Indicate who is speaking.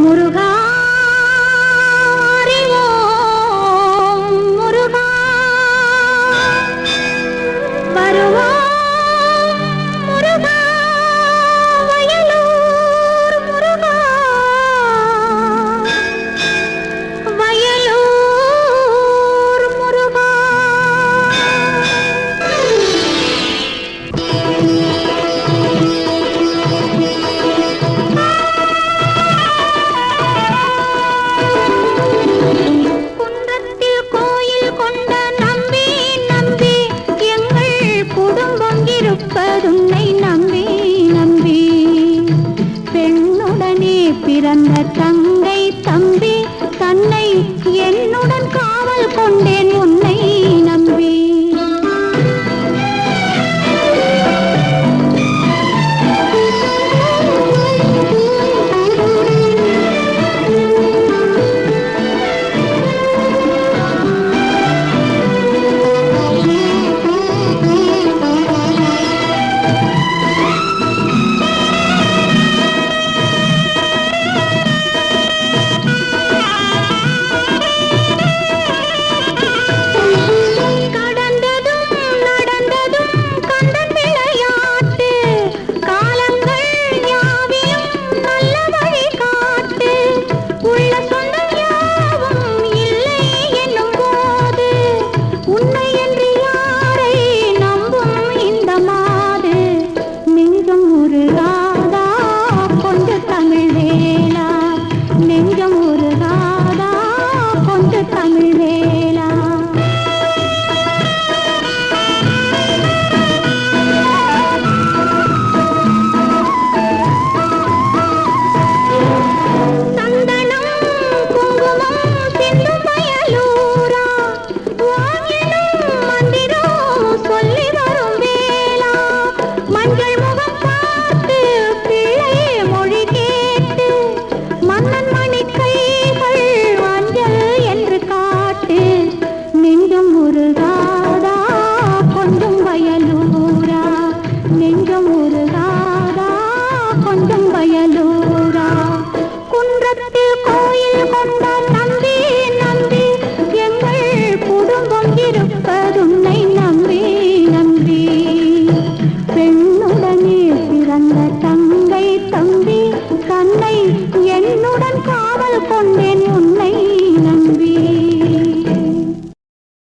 Speaker 1: முருகா பிறந்த தங்கை உடனே பிறந்த தங்க